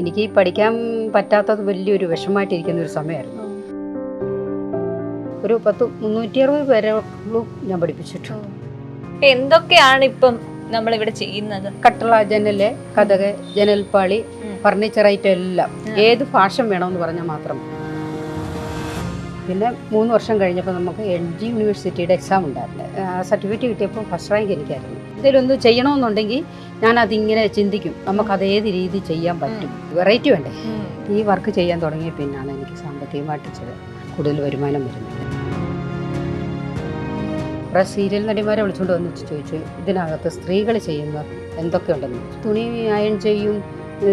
എനിക്ക് പഠിക്കാൻ പറ്റാത്തത് വലിയൊരു വിഷമമായിട്ടിരിക്കുന്ന ഒരു സമയമായിരുന്നു. ഒരു പത്ത് മുന്നൂറ്റി അറുപത് പേരെ ഞാൻ പഠിപ്പിച്ചിട്ടുണ്ട് എന്തൊക്കെയാണ് ഇപ്പം നമ്മൾ ഇവിടെ ചെയ്യുന്നത്? കട്ടള ജനൽ കഥക് ജനൽപ്പാളി. ഫർണിച്ചർ ഐറ്റം എല്ലാം. ഏത് ഫാഷൻ വേണമെന്ന് പറഞ്ഞാൽ മാത്രം. പിന്നെ മൂന്ന് വർഷം കഴിഞ്ഞപ്പോൾ നമുക്ക് എൽ ജി യൂണിവേഴ്സിറ്റിയുടെ എക്സാം ഉണ്ടായിരുന്നു. സർട്ടിഫിക്കറ്റ് കിട്ടിയപ്പോൾ ഫസ്റ്റ് റാങ്ക് എനിക്കായിരുന്നു. എന്തെങ്കിലും ഒന്ന് ചെയ്യണമെന്നുണ്ടെങ്കിൽ ഞാൻ അതിങ്ങനെ ചിന്തിക്കും. നമുക്ക് അതേത് ഏത് രീതി ചെയ്യാൻ പറ്റും. വെറൈറ്റി വേണ്ടേ? ഈ വർക്ക് ചെയ്യാൻ തുടങ്ങിയ പിന്നാണ് എനിക്ക് സാമ്പത്തികമായിട്ട് ചില കൂടുതൽ വരുമാനം വരുന്നത്. കുറേ സീരിയൽ നടിമാരെ വിളിച്ചുകൊണ്ട് വന്നിട്ട് ചോദിച്ചു ഇതിനകത്ത് സ്ത്രീകൾ ചെയ്യുന്ന എന്തൊക്കെയുണ്ടെന്ന്. തുണി അയൺ ചെയ്യും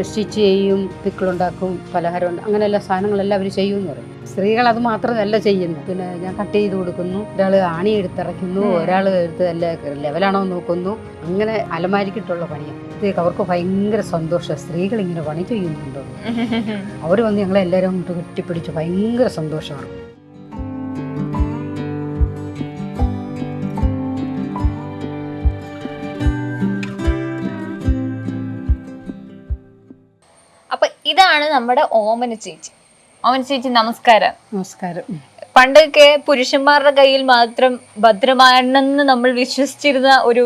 സ്റ്റിച്ച് ചെയ്യും പിക്കിളുണ്ടാക്കും പലഹാരം ഉണ്ട് അങ്ങനെ എല്ലാ സാധനങ്ങളെല്ലാം അവർ ചെയ്യും എന്ന് പറയും. സ്ത്രീകൾ അത് മാത്രമല്ല ചെയ്യുന്നു പിന്നെ ഞാൻ കട്ട് ചെയ്ത് കൊടുക്കുന്നു ഒരാൾ ആണി എടുത്തിറക്കുന്നു. ഒരാൾ എടുത്ത് എല്ലാ ലെവലാണോ നോക്കുന്നു. അങ്ങനെ അലമാരിക്കിട്ടുള്ള പണിയാണ് ഇത് അവർക്ക് ഭയങ്കര സന്തോഷം. സ്ത്രീകൾ ഇങ്ങനെ പണി ചെയ്യുന്നുണ്ടോ? അവർ വന്ന് ഞങ്ങളെല്ലാവരും അങ്ങോട്ട് കെട്ടിപ്പിടിച്ച് ഭയങ്കര സന്തോഷമാണ്. നമ്മുടെ ഓമന ചേച്ചി. ഓമന ചേച്ചി നമസ്കാരം. നമസ്കാരം. പണ്ടൊക്കെ പുരുഷന്മാരുടെ കയ്യിൽ മാത്രം ഭദ്രമാണെന്ന് നമ്മൾ വിശ്വസിച്ചിരുന്ന ഒരു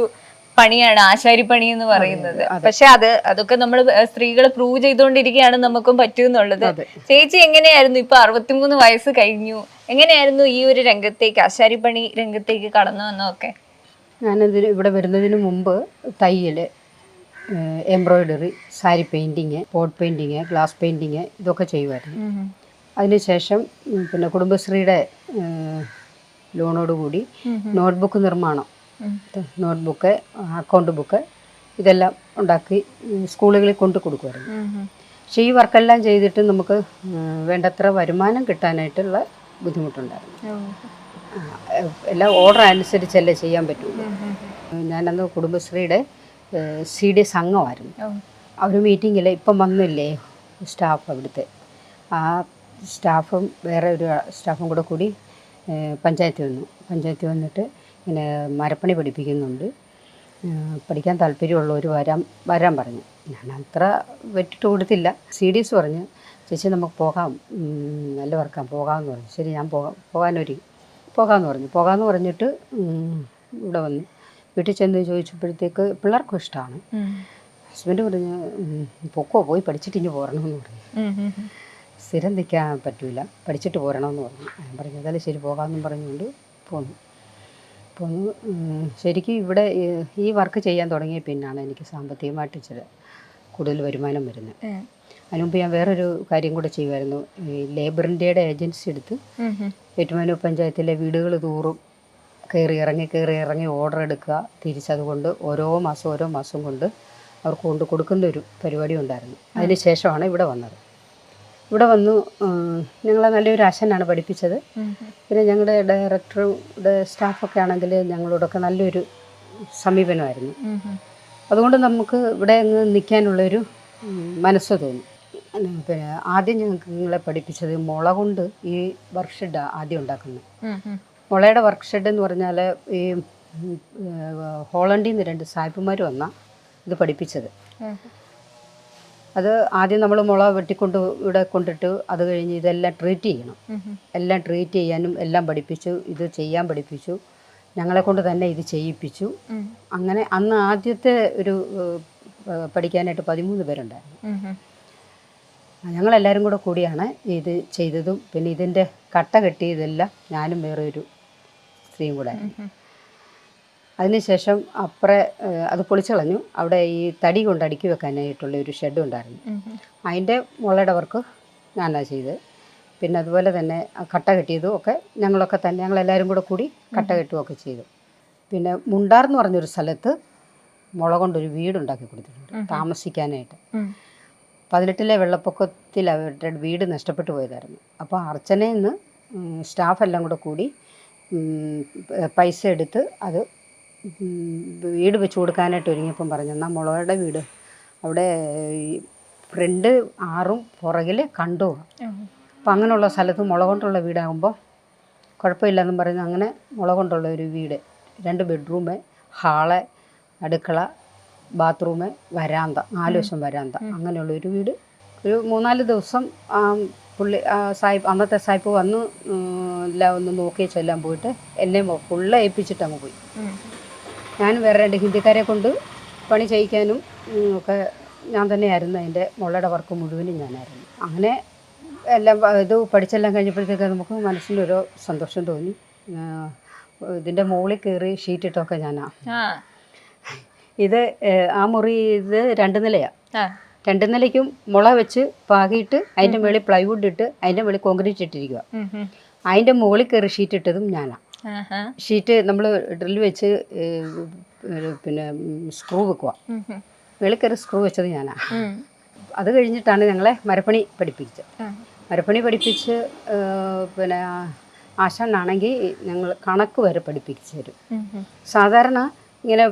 പണിയാണ് ആശാരിപ്പണി എന്ന് പറയുന്നത്. പക്ഷെ അത് അതൊക്കെ നമ്മൾ സ്ത്രീകൾ പ്രൂവ് ചെയ്തുകൊണ്ടിരിക്കുകയാണ് നമുക്കും പറ്റുമെന്നുള്ളത്. ചേച്ചി എങ്ങനെയായിരുന്നു ഇപ്പൊ അറുപത്തിമൂന്ന് വയസ്സ് കഴിഞ്ഞു? എങ്ങനെയായിരുന്നു ഈ ഒരു രംഗത്തേക്ക് ആശാരിപ്പണി രംഗത്തേക്ക് കടന്നു വന്നതൊക്കെ? ഞാനതിന് ഇവിടെ വരുന്നതിന് മുമ്പ് തയ്യൽ embroidery sari painting pot painting glass painting ഇതൊക്കെ ചെയ്യുമായിരുന്നു. അതിനുശേഷം പിന്നെ കുടുംബശ്രീയുടെ ലോണോടുകൂടി നോട്ട്ബുക്ക് നിർമ്മാണം. നോട്ട്ബുക്ക് അക്കൗണ്ട് ബുക്ക് ഇതെല്ലാം ഉണ്ടാക്കി സ്കൂളുകളിൽ കൊണ്ടു കൊടുക്കുമായിരുന്നു. പക്ഷേ ഈ വർക്കെല്ലാം ചെയ്തിട്ട് നമുക്ക് വേണ്ടത്ര വരുമാനം കിട്ടാനായിട്ടുള്ള ബുദ്ധിമുട്ടുണ്ടായിരുന്നു. എല്ലാം ഓർഡർ അനുസരിച്ചല്ലേ ചെയ്യാൻ പറ്റുള്ളൂ. ഞാനന്ന് കുടുംബശ്രീയുടെ സി ഡി എസ് അംഗമായിരുന്നു അവർ മീറ്റിങ്ങിൽ ഇപ്പം വന്നില്ലേ സ്റ്റാഫ് അവിടുത്തെ. ആ സ്റ്റാഫും വേറെ ഒരു സ്റ്റാഫും കൂടെ കൂടി പഞ്ചായത്ത് പഞ്ചായത്തിൽ വന്നു. പഞ്ചായത്തിൽ വന്നിട്ട് ഇങ്ങനെ മരപ്പണി പഠിപ്പിക്കുന്നുണ്ട്. പഠിക്കാൻ താല്പര്യമുള്ളവർ വരാൻ വരാൻ പറഞ്ഞു. ഞാൻ അത്ര വെട്ടിട്ട് കൊടുത്തില്ല. സി ഡി എസ് പറഞ്ഞ് ചേച്ചി നമുക്ക് പോകാം. നല്ല വർക്കാം പോകാമെന്ന് പറഞ്ഞു. ശരി ഞാൻ പോകാം പോകാനൊരു പോകാമെന്ന് പറഞ്ഞു. പോകാമെന്ന് പറഞ്ഞിട്ട് ഇവിടെ വന്നു. വീട്ടിൽ ചെന്ന് ചോദിച്ചപ്പോഴത്തേക്ക് പിള്ളേർക്കും ഇഷ്ടമാണ് ഹസ്ബൻഡ് പറഞ്ഞു "ഉം, പൊക്കോ പോയി പഠിച്ചിട്ട് ഇനി പോരണമെന്ന് പറഞ്ഞു. സ്ഥിരം നിൽക്കാൻ പറ്റൂല പഠിച്ചിട്ട് പോരണമെന്ന് പറഞ്ഞു. ഞാൻ പറഞ്ഞു അതായത് ശരി പോകാമെന്നും പറഞ്ഞുകൊണ്ട് പോന്നു. പോന്നു ശരിക്കും ഇവിടെ ഈ- ഈ വർക്ക് ചെയ്യാൻ തുടങ്ങിയ പിന്നാണ് എനിക്ക് സാമ്പത്തികമായിട്ട് ഇച്ചിരി കൂടുതൽ വരുമാനം വരുന്നത്. അതിനുമുമ്പ് ഞാൻ വേറൊരു കാര്യം കൂടെ ചെയ്യുമായിരുന്നു. ഈ ലേബർ ഇന്ത്യയുടെ ഏജൻസി എടുത്ത് ഏറ്റുമാനൂർ പഞ്ചായത്തിലെ വീടുകൾ തോറും കയറി ഇറങ്ങി കയറി ഇറങ്ങി ഓർഡർ എടുക്കുക. തിരിച്ചതുകൊണ്ട് ഓരോ മാസം ഓരോ മാസം കൊണ്ട് അവർക്ക് കൊണ്ട് കൊടുക്കുന്ന ഒരു പരിപാടി ഉണ്ടായിരുന്നു. അതിന് ശേഷമാണ് ഇവിടെ വന്നത്. ഇവിടെ വന്നു ഞങ്ങളെ നല്ലൊരു അശനാണ് പഠിപ്പിച്ചത്. പിന്നെ ഞങ്ങളുടെ ഡയറക്ടറുടെ സ്റ്റാഫൊക്കെ ആണെങ്കിൽ ഞങ്ങളോടൊക്കെ നല്ലൊരു സമീപനമായിരുന്നു. അതുകൊണ്ട് നമുക്ക് ഇവിടെ അങ്ങ് നിൽക്കാനുള്ളൊരു മനസ്സ് തോന്നി. പിന്നെ ആദ്യം ഞങ്ങളെ പഠിപ്പിച്ചത് മുള കൊണ്ട് ഈ വർക്ക്ഷെഡ് ആദ്യം ഉണ്ടാക്കുന്നത്. മുളയുടെ വർക്ക് ഷെഡ് എന്ന് പറഞ്ഞാൽ ഈ ഹോളണ്ടിൽ നിന്ന് രണ്ട് സായിപ്പുമാർ വന്ന ഇത് പഠിപ്പിച്ചത്. അത് ആദ്യം നമ്മൾ മുള വെട്ടിക്കൊണ്ട് ഇവിടെ കൊണ്ടിട്ട് അത് കഴിഞ്ഞ് ഇതെല്ലാം ട്രീറ്റ് ചെയ്യണം. എല്ലാം ട്രീറ്റ് ചെയ്യാനും എല്ലാം പഠിപ്പിച്ചു ഇത് ചെയ്യാൻ പഠിപ്പിച്ചു ഞങ്ങളെ കൊണ്ട് തന്നെ ഇത് ചെയ്യിപ്പിച്ചു. അങ്ങനെ അന്ന് ആദ്യത്തെ ഒരു പഠിക്കാനായിട്ട് പതിമൂന്ന് പേരുണ്ടായിരുന്നു. ഞങ്ങളെല്ലാവരും കൂടെ കൂടിയാണ് ഇത് ചെയ്തതും പിന്നെ ഇതിന്റെ കട്ട കെട്ടിയതെല്ലാം ഞാനും വേറെ ഒരു സ്ത്രീയും കൂടെ. അതിനുശേഷം അപ്പുറ അത് പൊളിച്ചളഞ്ഞു. അവിടെ ഈ തടി കൊണ്ട് അടുക്കി വെക്കാനായിട്ടുള്ള ഒരു ഷെഡ് ഉണ്ടായിരുന്നു. അതിന്റെ മുളയുടെ വർക്ക് ഞാനാ ചെയ്ത് പിന്നെ അതുപോലെ തന്നെ കട്ട കെട്ടിയതും ഒക്കെ ഞങ്ങളൊക്കെ തന്നെ ഞങ്ങളെല്ലാവരും കൂടെ കൂടി കട്ട കെട്ടുകയൊക്കെ ചെയ്തു. പിന്നെ മുണ്ടാർ എന്ന് പറഞ്ഞൊരു സ്ഥലത്ത് മുള കൊണ്ടൊരു വീടുണ്ടാക്കി കൊടുത്തിട്ടുണ്ട് താമസിക്കാനായിട്ട്. പതിനെട്ടിലെ വെള്ളപ്പൊക്കത്തിൽ അവരുടെ വീട് നഷ്ടപ്പെട്ടു പോയതായിരുന്നു. അപ്പോൾ അർച്ചനയിൽ നിന്ന് സ്റ്റാഫെല്ലാം കൂടെ കൂടി പ- പൈസ എടുത്ത് അത് വീട് വെച്ച് കൊടുക്കാനായിട്ട് ഒരുങ്ങിയപ്പം പറഞ്ഞു എന്നാൽ മുളയുടെ വീട്. അവിടെ ഫ്രണ്ട് ആറും പുറകിൽ കണ്ടോ അപ്പം അങ്ങനെയുള്ള സ്ഥലത്ത് മുള കൊണ്ടുള്ള വീടാകുമ്പോൾ കുഴപ്പമില്ലെന്നും പറഞ്ഞു അങ്ങനെ മുള കൊണ്ടുള്ള ഒരു വീട് രണ്ട് ബെഡ്റൂം ഹാൾ അടുക്കള ബാത്റൂം വരാന്ത നാല് വശം വരാന്ത അങ്ങനെയുള്ള ഒരു വീട് ഒരു മൂന്നാൽ ദിവസം ആ പുള്ളി ആ സായിപ്പ് അന്നത്തെ സായിപ്പ് വന്ന് എല്ലാം ഒന്ന് നോക്കി ചെല്ലാൻ പോയിട്ട് എന്നെ ഫുള്ള് ഏൽപ്പിച്ചിട്ട് അങ്ങ് പോയി. ഞാൻ വേറെ രണ്ട് ഹിന്ദിക്കാരെ കൊണ്ട് പണി ചെയ്യിക്കാനും ഒക്കെ ഞാൻ തന്നെയായിരുന്നു. അതിന്റെ മുള്ളയുടെ വർക്ക് മുഴുവനും ഞാനായിരുന്നു. അങ്ങനെ എല്ലാം ഇത് പഠിച്ചെല്ലാം കഴിഞ്ഞപ്പോഴത്തേക്ക് നമുക്ക് മനസ്സിലൊരു സന്തോഷം തോന്നി. ഇതിന്റെ മുകളിൽ കയറി ഷീറ്റിട്ടൊക്കെ ഞാനാ. ഇത് ആ മുറി ഇത് രണ്ട് നിലയാണ് രണ്ട് നിലയ്ക്കും മുള വെച്ച് പാകിയിട്ട് അതിന്റെ മുകളിൽ പ്ലൈവുഡ് ഇട്ട് അതിന്റെ മുകളിൽ കോൺക്രീറ്റ് ഇട്ടിരിക്കുക. അതിന്റെ മുകളിൽ കയറി ഷീറ്റ് ഇട്ടതും ഞാനാണ് ഷീറ്റ് നമ്മൾ ഡ്രിൽ വെച്ച് പിന്നെ സ്ക്രൂ വെക്കുക. മുകളിൽ കയറി സ്ക്രൂ വെച്ചത് ഞാനാണ് അത് കഴിഞ്ഞിട്ടാണ് ഞങ്ങളെ മരപ്പണി പഠിപ്പിച്ചത്. മരപ്പണി പഠിപ്പിച്ച് പിന്നെ ആശാനാണെങ്കിൽ ഞങ്ങൾ കണക്ക് വരെ പഠിപ്പിച്ചു തരും. സാധാരണ ഇങ്ങനെ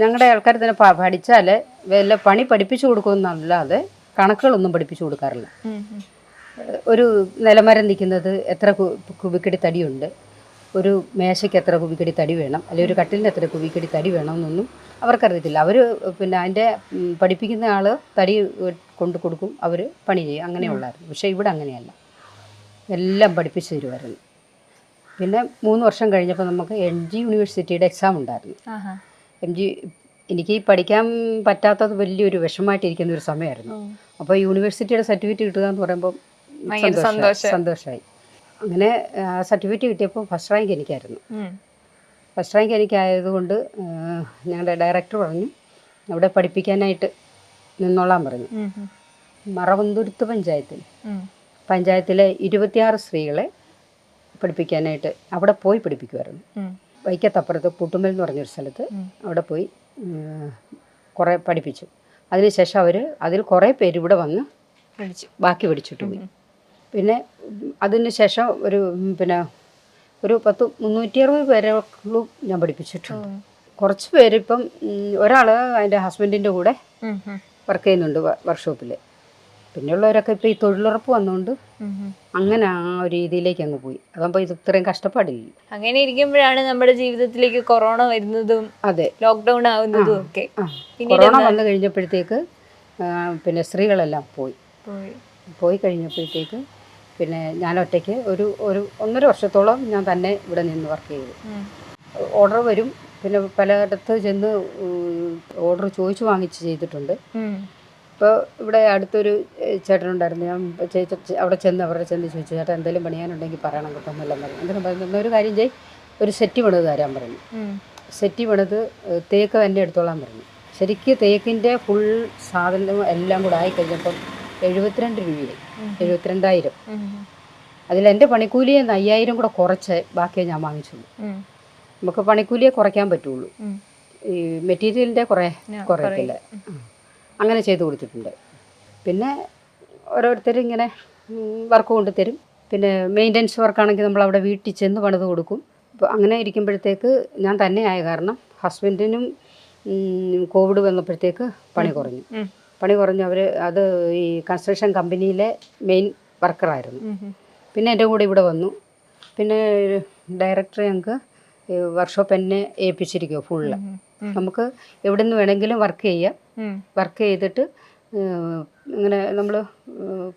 ഞങ്ങളുടെ ആൾക്കാർ തന്നെ പഠിച്ചാൽ വല്ല പണി പഠിപ്പിച്ചു കൊടുക്കുമെന്നല്ലാതെ കണക്കുകളൊന്നും പഠിപ്പിച്ചു കൊടുക്കാറില്ല. ഒരു നിലമരം നിൽക്കുന്നത് എത്ര കുബിക്കടി തടിയുണ്ട് ഒരു മേശയ്ക്ക് എത്ര കുബിക്കടി തടി വേണം അല്ലെങ്കിൽ ഒരു കട്ടിലിന് എത്ര കുബിക്കടി തടി വേണം എന്നൊന്നും അവർക്കറിയത്തില്ല. അവർ പിന്നെ അതിന്റെ പഠിപ്പിക്കുന്ന ആൾ തടി കൊണ്ടു കൊടുക്കും അവർ പണി ചെയ്യും. അങ്ങനെയുള്ളായിരുന്നു പക്ഷേ ഇവിടെ അങ്ങനെയല്ല. എല്ലാം പഠിപ്പിച്ചു തരുമായിരുന്നു പിന്നെ മൂന്ന് വർഷം കഴിഞ്ഞപ്പോൾ നമുക്ക് എൻ ജി യൂണിവേഴ്സിറ്റിയുടെ എക്സാം ഉണ്ടായിരുന്നു. എം ജി എനിക്ക് പഠിക്കാൻ പറ്റാത്തത് വലിയൊരു വിഷമമായിട്ടിരിക്കുന്ന ഒരു സമയമായിരുന്നു. അപ്പോൾ യൂണിവേഴ്സിറ്റിയുടെ സർട്ടിഫിക്കറ്റ് കിട്ടുക എന്ന് പറയുമ്പോൾ സന്തോഷമായി. അങ്ങനെ സർട്ടിഫിക്കറ്റ് കിട്ടിയപ്പോൾ ഫസ്റ്റ് റാങ്ക് എനിക്കായിരുന്നു. ഫസ്റ്റ് റാങ്ക് എനിക്കായതുകൊണ്ട് ഞങ്ങളുടെ ഡയറക്ടർ പറഞ്ഞു അവിടെ പഠിപ്പിക്കാനായിട്ട് നിന്നോളാൻ പറഞ്ഞു. മറവന്തുരുത്ത് പഞ്ചായത്തിൽ. പഞ്ചായത്തിലെ ഇരുപത്തിയാറ് സ്ത്രീകളെ പഠിപ്പിക്കാനായിട്ട് അവിടെ പോയി പഠിപ്പിക്കുമായിരുന്നു. വൈക്കത്തപ്പുറത്ത് പുട്ടുമൽ എന്ന് പറഞ്ഞൊരു സ്ഥലത്ത് അവിടെ പോയി കുറേ പഠിപ്പിച്ചു. അതിനുശേഷം അവർ അതിൽ കുറേ പേര് ഇവിടെ വന്ന് പഠിച്ചു ബാക്കി പഠിച്ചിട്ട് പോയി. പിന്നെ അതിനുശേഷം അതിന് ശേഷം ഒരു പിന്നെ ഒരു പത്ത് മുന്നൂറ്റി അറുപത് പേരോളം ഞാൻ പഠിപ്പിച്ചിട്ടുണ്ട്. കുറച്ച് പേരിപ്പം ഒരാൾ അതിന്റെ ഹസ്ബൻഡിന്റെ കൂടെ. വർക്ക് ചെയ്യുന്നുണ്ട് വർക്ക്ഷോപ്പിൽ പിന്നെയുള്ളവരൊക്കെ ഇപ്പം ഈ തൊഴിലുറപ്പ് വന്നുകൊണ്ട്. അങ്ങനെ ആ ഒരു രീതിയിലേക്ക് അങ്ങ് പോയി. അതാകുമ്പോൾ ഇത് ഇത്രയും കഷ്ടപ്പാടില്ല അങ്ങനെ ഇരിക്കുമ്പോഴാണ് നമ്മുടെ ജീവിതത്തിലേക്ക് കൊറോണ വരുന്നതും അതെ. ലോക്ക്ഡൗൺ ആവുന്നതും ഒക്കെ. കൊറോണ വന്നു കഴിഞ്ഞപ്പോഴത്തേക്ക് പിന്നെ സ്ത്രീകളെല്ലാം പോയി. പോയി. കഴിഞ്ഞപ്പോഴത്തേക്ക് പിന്നെ ഞാൻ ഒറ്റയ്ക്ക് ഒരു ഒരു ഒന്നര വർഷത്തോളം ഞാൻ തന്നെ ഇവിടെ നിന്ന് വർക്ക് ചെയ്തു. ഓർഡർ വരും. പിന്നെ പലയിടത്ത് ചെന്ന് ഓർഡർ ചോദിച്ചു വാങ്ങിച്ച് ചെയ്തിട്ടുണ്ട്. ഉം. ഇപ്പോൾ ഇവിടെ അടുത്തൊരു ചേട്ടനുണ്ടായിരുന്നു. ഞാൻ ചേച്ചി അവിടെ ചെന്ന് അവരുടെ ചെന്ന് ചോദിച്ചു ചേട്ടൻ എന്തെങ്കിലും പണിയാനുണ്ടെങ്കിൽ പറയണം കേട്ടോ എന്നെല്ലാം പറഞ്ഞു. എന്തെങ്കിലും പറഞ്ഞു. ഒരു കാര്യം ചെയ് ഒരു സെറ്റ് പണിത് തരാൻ പറഞ്ഞു. സെറ്റ് പണിത് തേക്ക് തന്നെ എടുത്തോളാൻ പറഞ്ഞു. ശരിക്ക് തേക്കിന്റെ ഫുൾ സാധനം എല്ലാം കൂടെ ആയി കഴിഞ്ഞപ്പം എഴുപത്തിരണ്ട് രൂപയായി. എഴുപത്തിരണ്ടായിരം. അതിൽ എന്റെ പണിക്കൂലിയെ അയ്യായിരം കൂടെ കുറച്ച് ബാക്കിയേ ഞാൻ വാങ്ങിച്ചുള്ളൂ. നമുക്ക് പണിക്കൂലിയെ കുറയ്ക്കാൻ പറ്റുള്ളൂ. ഈ മെറ്റീരിയലിന്റെ കുറേ കുറയത്തില്ല. അങ്ങനെ ചെയ്ത് കൊടുത്തിട്ടുണ്ട്. പിന്നെ ഓരോരുത്തർ ഇങ്ങനെ വർക്ക് കൊണ്ട് തരും. പിന്നെ മെയിന്റനൻസ് വർക്കാണെങ്കിൽ നമ്മൾ അവിടെ വീട്ടിൽ ചെന്ന് പണിത് കൊടുക്കും. അപ്പോൾ അങ്ങനെ ഇരിക്കുമ്പോഴത്തേക്ക് ഞാൻ തന്നെ ആയ കാരണം ഹസ്ബൻഡിനും കോവിഡ് വന്നപ്പോഴത്തേക്ക് പണി കുറഞ്ഞു. പണി കുറഞ്ഞു അവർ അത് ഈ കൺസ്ട്രക്ഷൻ കമ്പനിയിലെ മെയിൻ വർക്കറായിരുന്നു. പിന്നെ എന്റെ കൂടെ ഇവിടെ വന്നു. പിന്നെ ഡയറക്ടർ ഞങ്ങൾക്ക് വർക്ക്ഷോപ്പ് എന്നെ ഏൽപ്പിച്ചിരിക്കുമോ ഫുള്ള്. നമുക്ക് എവിടെ നിന്ന് വേണമെങ്കിലും വർക്ക് ചെയ്യാം. വർക്ക് ചെയ്തിട്ട് ഇങ്ങനെ നമ്മൾ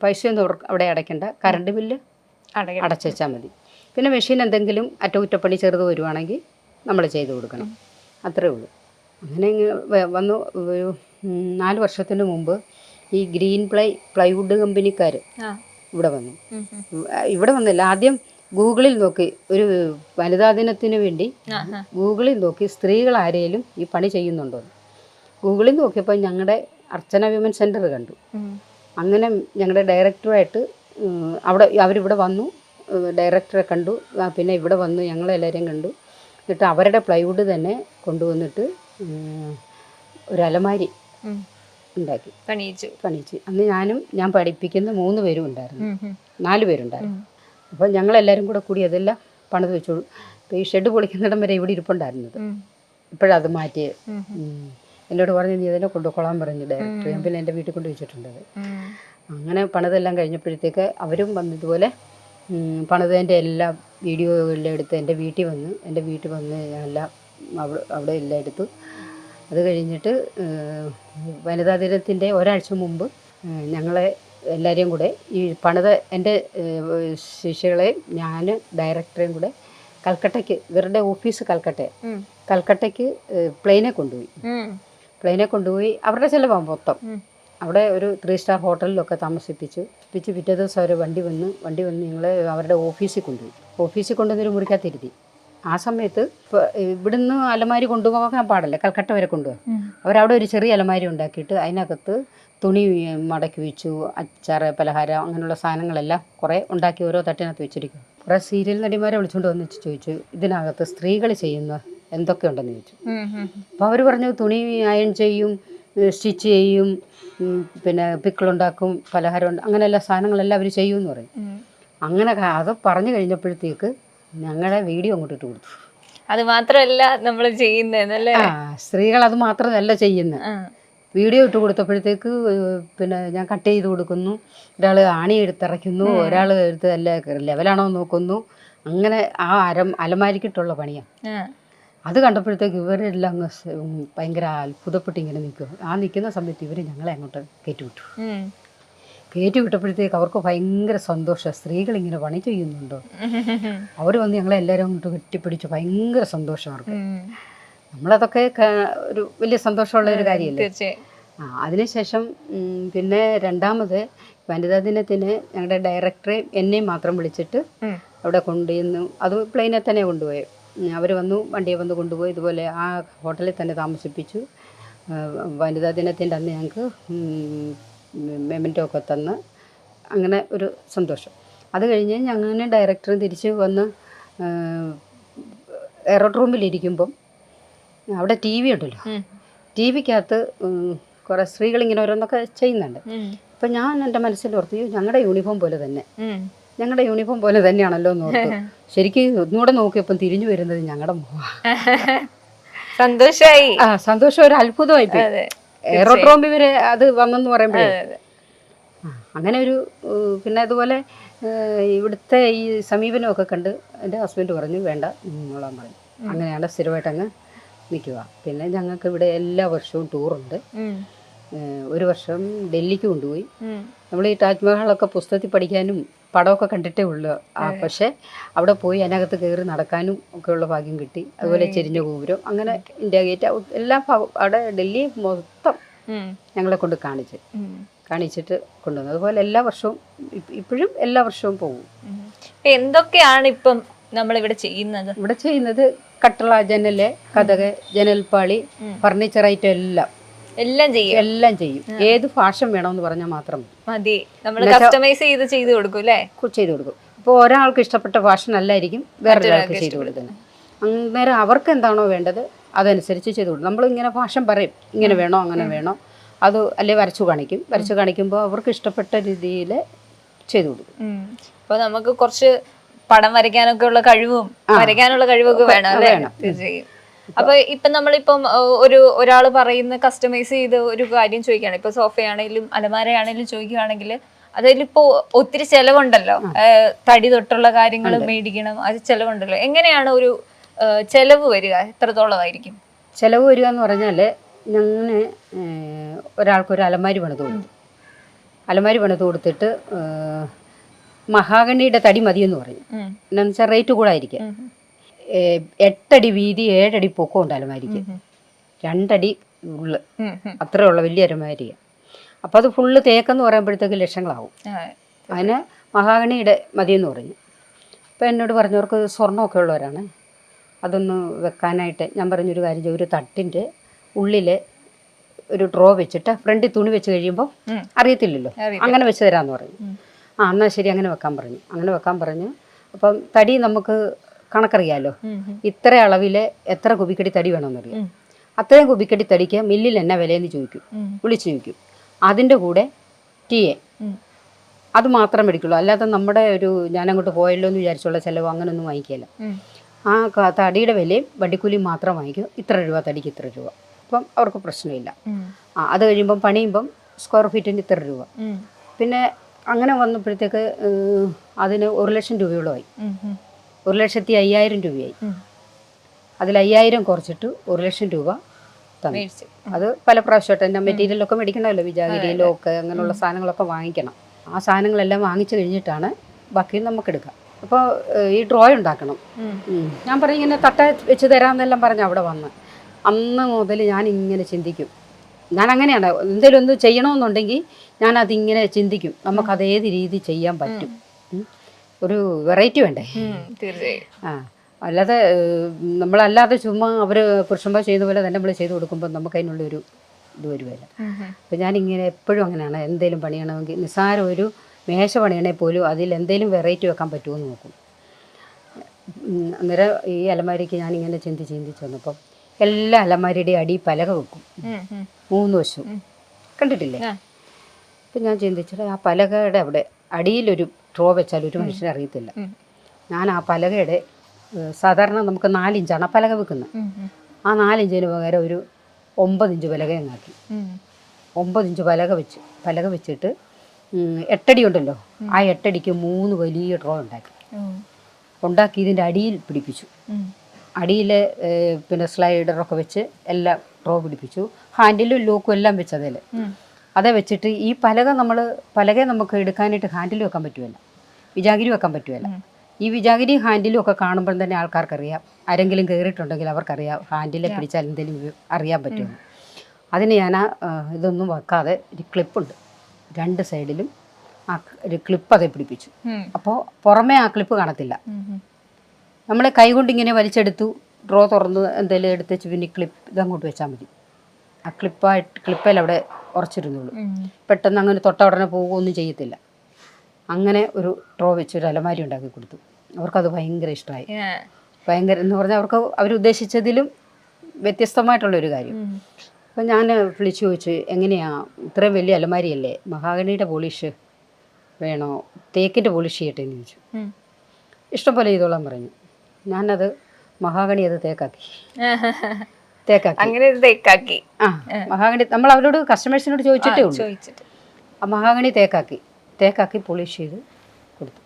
പൈസയൊന്നും അവിടെ- അവിടെ അടയ്ക്കണ്ട. കറണ്ട് ബില്ല് അടച്ചാൽ മതി. പിന്നെ മെഷീൻ എന്തെങ്കിലും അറ്റകുറ്റപ്പണി ചെറുത് വരുവാണെങ്കിൽ നമ്മൾ ചെയ്ത് കൊടുക്കണം. അത്രേ ഉള്ളൂ. അങ്ങനെ വന്നു ഒരു നാല് വർഷത്തിന് മുമ്പ് ഈ ഗ്രീൻ പ്ലൈ പ്ലൈവുഡ് കമ്പനിക്കാർ. ഇവിടെ വന്നു. ഇവിടെ വന്നില്ല. ആദ്യം ഗൂഗിളിൽ നോക്കി ഒരു വനിതാ ദിനത്തിന് വേണ്ടി. ഗൂഗിളിൽ നോക്കി സ്ത്രീകൾ ആരെയും ഈ പണി ചെയ്യുന്നുണ്ടോ ഗൂഗിളിൽ നോക്കിയപ്പോൾ ഞങ്ങളുടെ അർച്ചന വിമൻ സെന്റർ കണ്ടു. അങ്ങനെ ഞങ്ങളുടെ ഡയറക്ടറായിട്ട് അവിടെ അവരിവിടെ വന്നു ഡയറക്ടറെ കണ്ടു പിന്നെ ഇവിടെ വന്നു ഞങ്ങളെല്ലാവരെയും കണ്ടു. എന്നിട്ട് അവരുടെ പ്ലൈവുഡ് തന്നെ കൊണ്ടുവന്നിട്ട് ഒരു അലമാരി. ഉണ്ടാക്കി. പണിയിച്ചു. പണിയിച്ച്. അന്ന് ഞാനും ഞാൻ പഠിപ്പിക്കുന്ന മൂന്ന് പേരും ഉണ്ടായിരുന്നു. നാല് പേരുണ്ടായിരുന്നു. അപ്പോൾ ഞങ്ങളെല്ലാവരും കൂടെ കൂടി അതെല്ലാം പണിത് വെച്ചു അപ്പോൾ ഈ ഷെഡ് പൊളിക്കുന്നിടം വരെ ഇവിടെ ഇരിപ്പുണ്ടായിരുന്നത്. ഇപ്പോഴത്. ഉം. എന്നോട് പറഞ്ഞു നീ അതിനെ കൊണ്ടുകൊള്ളാൻ പറഞ്ഞു ഡയറക്ടർ ഞാൻ പിന്നെ എന്റെ വീട്ടിൽ കൊണ്ട് വെച്ചിട്ടുണ്ടത്. അങ്ങനെ പണിതെല്ലാം കഴിഞ്ഞപ്പോഴത്തേക്ക് അവരും വന്നതുപോലെ പണിതതിന്റെ എല്ലാ വീഡിയോകളിലും എടുത്ത് എന്റെ വീട്ടിൽ വന്ന് എന്റെ വീട്ടിൽ വന്ന് എല്ലാം അവിടെ അവിടെ എല്ലാം എടുത്തു അത് കഴിഞ്ഞിട്ട് വനിതാ ദിനത്തിന്റെ ഒരാഴ്ച മുമ്പ് ഞങ്ങളെ എല്ലാവരെയും കൂടെ ഈ പണിത എന്റെ ശിഷ്യകളെയും ശിഷ്യകളെ ഞാൻ ഡയറക്ടറെയും കൂടെ കൽക്കട്ടയ്ക്ക് ഇവരുടെ ഓഫീസ് കൽക്കട്ട. കൽക്കട്ടയ്ക്ക് പ്ലെയിനെ കൊണ്ടുപോയി. പ്ലെയിനെ കൊണ്ടുപോയി അവരുടെ ചിലവാണ് മൊത്തം. അവിടെ ഒരു ത്രീ സ്റ്റാർ ഹോട്ടലിലൊക്കെ താമസിപ്പിച്ചു പിച്ച് പിറ്റേ ദിവസം അവർ വണ്ടി വന്ന് വണ്ടി വന്ന് ഞങ്ങളെ അവരുടെ ഓഫീസിൽ കൊണ്ടുപോയി. ഓഫീസിൽ കൊണ്ടുവന്നൊരു മുറിക്കകത്തിരുത്തി. ആ സമയത്ത് ഇവിടുന്ന് അലമാരി കൊണ്ടുപോകാൻ പാടല്ലേ കൽക്കട്ട വരെ കൊണ്ടുപോകാം. അവരവിടെ ഒരു ചെറിയ അലമാരി ഉണ്ടാക്കിയിട്ട് അതിനകത്ത് തുണി മടക്കി വെച്ചു അച്ചാറ് പലഹാരം അങ്ങനെയുള്ള സാധനങ്ങളെല്ലാം കുറേ ഉണ്ടാക്കി ഓരോ തട്ടിനകത്ത് വെച്ചിരിക്കും കുറേ സീരിയൽ നടിമാരെ വിളിച്ചുകൊണ്ട് വന്ന് ചോദിച്ചു ഇതിനകത്ത് സ്ത്രീകൾ ചെയ്യുന്ന എന്തൊക്കെയുണ്ടെന്ന് ചോദിച്ചു ഉം. ഉം. അപ്പോൾ അവർ പറഞ്ഞു തുണി അയൺ ചെയ്യും സ്റ്റിച്ച് ചെയ്യും പിന്നെ പിക്കിളുണ്ടാക്കും പലഹാരം അങ്ങനെയുള്ള സാധനങ്ങളെല്ലാം അവർ ചെയ്യുമെന്ന് പറയും ഉം. അങ്ങനെ അത് പറഞ്ഞു കഴിഞ്ഞപ്പോഴത്തേക്ക് ഞങ്ങളെ വീഡിയോ അങ്ങോട്ട് ഇട്ട് കൊടുത്തു അത് മാത്രമല്ല നമ്മൾ ചെയ്യുന്നത് സ്ത്രീകൾ അത് മാത്രമല്ല ചെയ്യുന്നത്. വീഡിയോ ഇട്ട് കൊടുത്തപ്പോഴത്തേക്ക് പിന്നെ ഞാൻ കട്ട് ചെയ്ത് കൊടുക്കുന്നു. ഒരാൾ ആണി എടുത്തിറയ്ക്കുന്നു ഒരാൾ എടുത്ത് അല്ല ലെവലാണോ നോക്കുന്നു. അങ്ങനെ ആ അരം അലമാരിക്കിട്ടുള്ള പണിയാണ് അത് കണ്ടപ്പോഴത്തേക്ക് ഇവരെല്ലാം അങ്ങ് ഭയങ്കര അത്ഭുതപ്പെട്ട് ഇങ്ങനെ നിൽക്കും ആ നിൽക്കുന്ന സമയത്ത് ഇവർ ഞങ്ങളെ അങ്ങോട്ട് കയറ്റിവിട്ടു. കയറ്റി വിട്ടപ്പോഴത്തേക്ക് അവർക്ക് ഭയങ്കര സന്തോഷം. സ്ത്രീകൾ ഇങ്ങനെ പണി ചെയ്യുന്നുണ്ടോ? അവർ വന്ന് ഞങ്ങളെ എല്ലാവരും അങ്ങോട്ട് കെട്ടിപ്പിടിച്ചു. ഭയങ്കര സന്തോഷം അവർക്ക്. നമ്മളതൊക്കെ ഒരു വലിയ സന്തോഷമുള്ള ഒരു കാര്യമല്ലേ? ആ അതിനുശേഷം പിന്നെ രണ്ടാമത് വനിതാ ദിനത്തിന് ഞങ്ങളുടെ ഡയറക്ടറെ എന്നെയും മാത്രം വിളിച്ചിട്ട് അവിടെ കൊണ്ടുവന്നു അത് പ്ലെയിനെ തന്നെ കൊണ്ടുപോയി. അവർ വന്നു വണ്ടിയെ വന്ന് കൊണ്ടുപോയി ഇതുപോലെ ആ ഹോട്ടലിൽ തന്നെ താമസിപ്പിച്ചു. വനിതാ ദിനത്തിന്റെ അന്ന് ഞങ്ങൾക്ക് മെമെന്റോ ഒക്കെ തന്ന് അങ്ങനെ ഒരു സന്തോഷം. അത് കഴിഞ്ഞ് ഞങ്ങൾ ഡയറക്ടർ തിരിച്ച് വന്ന് എയറോഡ്രോമിലിരിക്കുമ്പം അവിടെ ടി വി ഉണ്ടല്ലോ. ടി വിക്കകത്ത് കുറേ സ്ത്രീകളിങ്ങനെ ഓരോന്നൊക്കെ ചെയ്യുന്നുണ്ട്. അപ്പൊ ഞാൻ എന്റെ മനസ്സിൽ ഓർത്തു "അയ്യോ, ഞങ്ങളുടെ യൂണിഫോം പോലെ തന്നെ. ഞങ്ങളുടെ യൂണിഫോം പോലെ തന്നെയാണല്ലോ എന്ന് ഓർത്തു. ശരിക്കും ഒന്നുകൂടെ നോക്കിയപ്പം തിരിഞ്ഞു വരുന്നത് ഞങ്ങളുടെ മുഖമാണ് സന്തോഷമായി ആ സന്തോഷം ഒരു അത്ഭുതമായി എയറോഡ്രോമിൽ വരെ അത് വന്നെന്ന് പറയുമ്പോഴേ. അങ്ങനെ ഒരു പിന്നെ അതുപോലെ ഇവിടുത്തെ ഈ സമീപനമൊക്കെ കണ്ട് എന്റെ ഹസ്ബൻഡ് പറഞ്ഞു വേണ്ട നിങ്ങളാൻ പറഞ്ഞു അങ്ങനെയാണ് സ്ഥിരമായിട്ട് അങ്ങ് നിൽക്കുക. പിന്നെ ഞങ്ങൾക്ക് ഇവിടെ എല്ലാ വർഷവും ടൂറുണ്ട്. ഒരു വർഷം ഡൽഹിക്ക് കൊണ്ടുപോയി. നമ്മൾ ഈ താജ്മഹലൊക്കെ പുസ്തകത്തിൽ പഠിക്കാനും പടമൊക്കെ കണ്ടിട്ടേ ഉള്ളൂ. ആ പക്ഷേ അവിടെ പോയി അതിനകത്ത് കയറി നടക്കാനും ഒക്കെയുള്ള ഭാഗ്യം കിട്ടി. അതുപോലെ ചെരിഞ്ഞ ഗോപുരം അങ്ങനെ ഇന്ത്യ ഗേറ്റ് എല്ലാ അവിടെ ഡൽഹി മൊത്തം ഞങ്ങളെ കൊണ്ട് കാണിച്ച്. കാണിച്ചിട്ട് കൊണ്ടുവന്നു. അതുപോലെ എല്ലാ വർഷവും ഇപ്പോഴും എല്ലാ വർഷവും പോകും. എന്തൊക്കെയാണ് ഇപ്പം നമ്മൾ ഇവിടെ ചെയ്യുന്നത്? ഇവിടെ ചെയ്യുന്നത് കട്ടള ജനൽ കഥക് ജനൽപ്പാളി ഫർണിച്ചർ ഐറ്റം എല്ലാം. എല്ലാം ചെയ്യും? എല്ലാം ചെയ്യും. ഏത് ഫാഷൻ വേണമെന്ന് പറഞ്ഞാൽ മാത്രം മതി. നമ്മൾ കസ്റ്റമൈസ് ചെയ്ത് ചെയ്ത് കൊടുക്കും അല്ലേ? ചെയ്ത് കൊടുക്കും. ഇപ്പോൾ ഒരാൾക്ക് ഇഷ്ടപ്പെട്ട ഫാഷൻ അല്ലായിരിക്കും വേറൊരാൾക്ക് ചെയ്ത് കൊടുക്കുന്നത്. അന്നേരം അവർക്ക് എന്താണോ വേണ്ടത് അതനുസരിച്ച് ചെയ്ത് കൊടുക്കും. നമ്മളിങ്ങനെ ഫാഷൻ പറയും. ഇങ്ങനെ വേണോ അങ്ങനെ വേണോ. അത് അല്ലെ വരച്ചു കാണിക്കും. വരച്ചു കാണിക്കുമ്പോൾ അവർക്ക് ഇഷ്ടപ്പെട്ട രീതിയിൽ ചെയ്തു കൊടുക്കും. അപ്പോൾ അപ്പൊ നമുക്ക് കുറച്ച് പടം വരയ്ക്കാനൊക്കെ ഉള്ള കഴിവും വരയ്ക്കാനുള്ള കഴിവൊക്കെ വേണം അല്ലേ? തീർച്ചയായും. അപ്പൊ ഇപ്പൊ നമ്മളിപ്പം ഒരു ഒരാൾ പറയുന്ന കസ്റ്റമൈസ് ചെയ്ത് ഒരു കാര്യം ചോദിക്കുകയാണ്. ഇപ്പൊ സോഫയാണെങ്കിലും അലമാരയാണെങ്കിലും ചോദിക്കുകയാണെങ്കിൽ അതിലിപ്പോ ഒത്തിരി ചെലവുണ്ടല്ലോ. തടി തൊട്ടുള്ള കാര്യങ്ങൾ മേടിക്കണം അത് ചെലവുണ്ടല്ലോ. എങ്ങനെയാണ് ഒരു ചെലവ് വരിക? എത്രത്തോളമായിരിക്കും? ചെലവ് വരിക എന്ന് പറഞ്ഞാൽ ഞാൻ ഒരാൾക്കൊരു അലമാരി പണിത് കൊടുത്തു അലമാരി പണിത് കൊടുത്തിട്ട് മഹാഗണിയുടെ തടി മതിയെന്ന് പറഞ്ഞു. എന്നാന്ന് വെച്ചാൽ റേറ്റ് കൂടായിരിക്കും. എട്ടടി വീതി ഏഴടി പൊക്കമുണ്ട് അലമാരിക്ക് രണ്ടടി ഉള്ളു. അത്രയുള്ള വലിയ അലമാരിയാണ് അപ്പോൾ അത് ഫുള്ള് തേക്കെന്ന് പറയുമ്പോഴത്തേക്ക് ലക്ഷങ്ങളാവും. അതിന് മഹാഗണിയുടെ മതിയെന്ന് പറഞ്ഞു അപ്പോൾ എന്നോട് പറഞ്ഞവർക്ക് സ്വർണമൊക്കെ ഉള്ളവരാണ്. അതൊന്ന് വെക്കാനായിട്ട് ഞാൻ പറഞ്ഞൊരു കാര്യം ഒരു തട്ടിന്റെ ഉള്ളിൽ ഒരു ഡ്രോ വെച്ചിട്ട് ഫ്രണ്ടിൽ തുണി വെച്ച് കഴിയുമ്പോൾ. അറിയത്തില്ലല്ലോ. അങ്ങനെ വെച്ച് തരാമെന്ന് പറഞ്ഞു ആ എന്നാൽ ശരി അങ്ങനെ വെക്കാൻ പറഞ്ഞു. അങ്ങനെ വെക്കാൻ പറഞ്ഞു. അപ്പം തടി നമുക്ക് കണക്കറിയാലോ. ഇത്ര അളവിൽ എത്ര കുബിക്കടി തടി വേണമെന്നറിയാം. അത്രയും കുബിക്കടി തടിക്ക് മില്ലിൽ എന്നാ വിലയെന്ന് ചോദിക്കും. വിളിച്ചു ചോദിക്കും. അതിന്റെ കൂടെ ടീ എ ഉം. അത് മാത്രം മേടിക്കുള്ളൂ അല്ലാതെ നമ്മുടെ ഒരു ഞാനങ്ങോട്ട് പോയല്ലോ എന്ന് വിചാരിച്ചുള്ള ചിലവ് അങ്ങനെയൊന്നും വാങ്ങിക്കില്ല. ആ തടിയുടെ വിലയും വണ്ടിക്കൂലിയും മാത്രം വാങ്ങിക്കും. ഇത്ര രൂപ തടിക്ക് ഇത്ര രൂപ. അപ്പം അവർക്ക് പ്രശ്നമില്ല. ആ അത് കഴിയുമ്പം പണിയുമ്പം സ്ക്വയർ ഫീറ്റിന് ഇത്ര രൂപ. പിന്നെ അങ്ങനെ വന്നപ്പോഴത്തേക്ക് അതിന് ഒരു ലക്ഷം രൂപയോളമായി. ഒരു ലക്ഷത്തി അയ്യായിരം രൂപയായി. അതിൽ അയ്യായിരം കുറച്ചിട്ട് ഒരു ലക്ഷം രൂപ തന്നു. അത് പല പ്രാവശ്യമായിട്ട് എന്റെ മെറ്റീരിയലൊക്കെ മേടിക്കണമല്ലോ വിജാഗിരിയിലോ ഒക്കെ അങ്ങനെയുള്ള സാധനങ്ങളൊക്കെ വാങ്ങിക്കണം. ആ സാധനങ്ങളെല്ലാം വാങ്ങിച്ചു കഴിഞ്ഞിട്ടാണ് ബാക്കി നമുക്ക് എടുക്കാം അപ്പോൾ ഈ ഡ്രോ ഉണ്ടാക്കണം. ഞാൻ പറയും ഇങ്ങനെ തട്ട വെച്ച് തരാമെന്നെല്ലാം പറഞ്ഞ് അവിടെ വന്ന്. അന്ന് മുതൽ ഞാൻ ഇങ്ങനെ ചിന്തിക്കും. ഞാൻ അങ്ങനെയാണ് എന്തെങ്കിലും ഒന്ന് ചെയ്യണമെന്നുണ്ടെങ്കിൽ ഞാൻ അതിങ്ങനെ ചിന്തിക്കും. നമുക്ക് അതേത് രീതി ചെയ്യാൻ പറ്റും. ഒരു വെറൈറ്റി വേണ്ടേ? ആ. അല്ലാതെ നമ്മളല്ലാതെ ചുമ്മാ അവർ പുരുഷന്മാർ ചെയ്യുന്ന പോലെ തന്നെ നമ്മൾ ചെയ്ത് കൊടുക്കുമ്പോൾ നമുക്ക് അതിനുള്ളൊരു ഇത് വരുമല്ല. അപ്പം ഞാനിങ്ങനെ എപ്പോഴും അങ്ങനെയാണ്. എന്തെങ്കിലും പണിയണമെങ്കിൽ നിസ്സാരം ഒരു മേശ പണിയണമെങ്കിൽ പോലും അതിൽ എന്തെങ്കിലും വെറൈറ്റി വെക്കാൻ പറ്റുമോ എന്ന് നോക്കും. അന്നേരം ഈ അലമാരിക്ക് ഞാനിങ്ങനെ ചിന്തി ചിന്തിച്ച് വന്നപ്പം എല്ലാ അലമാരിയുടെയും അടി പലക വെക്കും. മൂന്ന് വശവും. കണ്ടിട്ടില്ലേ. അപ്പം ഞാൻ ചിന്തിച്ചത് ആ പലകയുടെ അവിടെ അടിയിലൊരു ഡ്രോ വെച്ചാൽ ഒരു മനുഷ്യനെ അറിയത്തില്ല. ഞാൻ ആ പലകയുടെ സാധാരണ നമുക്ക് നാലിഞ്ചാണ് ആ പലക വെക്കുന്നത്. ആ നാലിഞ്ചിന് പകരം ഒരു ഒമ്പത് ഇഞ്ച് പലക അങ്ങാക്കി ഒമ്പതിഞ്ച് ഒമ്പത് ഇഞ്ച് പലക വെച്ച് പലക വെച്ചിട്ട് എട്ടടി ഉണ്ടല്ലോ? ആ എട്ടടിക്ക് മൂന്ന് വലിയ ഡ്രോ ഉണ്ടാക്കി. ഉണ്ടാക്കി ഇതിന്റെ അടിയിൽ പിടിപ്പിച്ചു. അടിയിലെ അടിയിൽ പിന്നെ സ്ലൈഡറൊക്കെ വെച്ച് എല്ലാം ഡ്രോ പിടിപ്പിച്ചു. ഹാൻഡിലും ലൂക്കും എല്ലാം വെച്ചതിൽ അതേ വെച്ചിട്ട് ഈ പലക നമ്മൾ പലക നമുക്ക് എടുക്കാനായിട്ട് ഹാൻഡിൽ വെക്കാൻ പറ്റുമല്ല വിജാഗിരി വെക്കാൻ പറ്റുമല്ല ഈ വിജാഗിരി ഹാൻഡിലും ഒക്കെ കാണുമ്പോൾ തന്നെ ആൾക്കാർക്കറിയാം. ആരെങ്കിലും കയറിയിട്ടുണ്ടെങ്കിൽ അവർക്കറിയാം ഹാൻഡിലെ പിടിച്ചാൽ എന്തെങ്കിലും അറിയാൻ പറ്റുമെന്ന് അതിന് ഞാൻ ഇതൊന്നും വെക്കാതെ ഒരു ക്ലിപ്പുണ്ട് രണ്ട് സൈഡിലും ആ ഒരു ക്ലിപ്പ് അതേ പിടിപ്പിച്ചു. അപ്പോൾ പുറമേ ആ ക്ലിപ്പ് കാണത്തില്ല. നമ്മളെ കൈ നമ്മൾ കൈകൊണ്ട് ഇങ്ങനെ വലിച്ചെടുത്തു. ഡ്രോ തുറന്ന് എന്തെങ്കിലും എടുത്ത് വെച്ച് പിന്നെ ക്ലിപ്പ് ഇതങ്ങോട്ട് വെച്ചാൽ മതി. ആ ക്ലിപ്പായിട്ട് ക്ലിപ്പല്ല അവിടെ ഉറച്ചിരുന്നുള്ളൂ. പെട്ടെന്ന് അങ്ങനെ തൊട്ട ഉടനെ പോകുകയൊന്നും ചെയ്യത്തില്ല. അങ്ങനെ ഒരു ഡ്രോ വെച്ച് ഒരു അലമാരി ഉണ്ടാക്കി കൊടുത്തു. അവർക്കത് ഭയങ്കര ഇഷ്ടമായി. ഭയങ്കര എന്ന് പറഞ്ഞാൽ അവർക്ക് അവരുദ്ദേശിച്ചതിലും വ്യത്യസ്തമായിട്ടുള്ളൊരു കാര്യം. അപ്പം ഞാൻ വിളിച്ചു ചോദിച്ചു എങ്ങനെയാണ് ഇത്രയും വലിയ അലമാരിയല്ലേ? മഹാഗണിയുടെ പോളിഷ് വേണോ? തേക്കിന്റെ പോളിഷ് ചെയ്യട്ടെ എന്ന് ചോദിച്ചു. ഇഷ്ടം ഇഷ്ടംപോലെ ചെയ്തോളാൻ പറഞ്ഞു. ഞാനത് മഹാഗണി അത് തേക്കാക്കി. തേക്കാക്കി. അങ്ങനെ ഇത് തേക്കാക്കി. ആ മഹാഗണി നമ്മൾ അവരോട് കസ്റ്റമേഴ്സിനോട് ചോദിച്ചിട്ടേ ഉള്ളൂ. ചോദിച്ചിട്ട്. ആ മഹാഗണി തേക്കാക്കി. തേക്കാക്കി പോളിഷ് ചെയ്ത് കൊടുത്തു.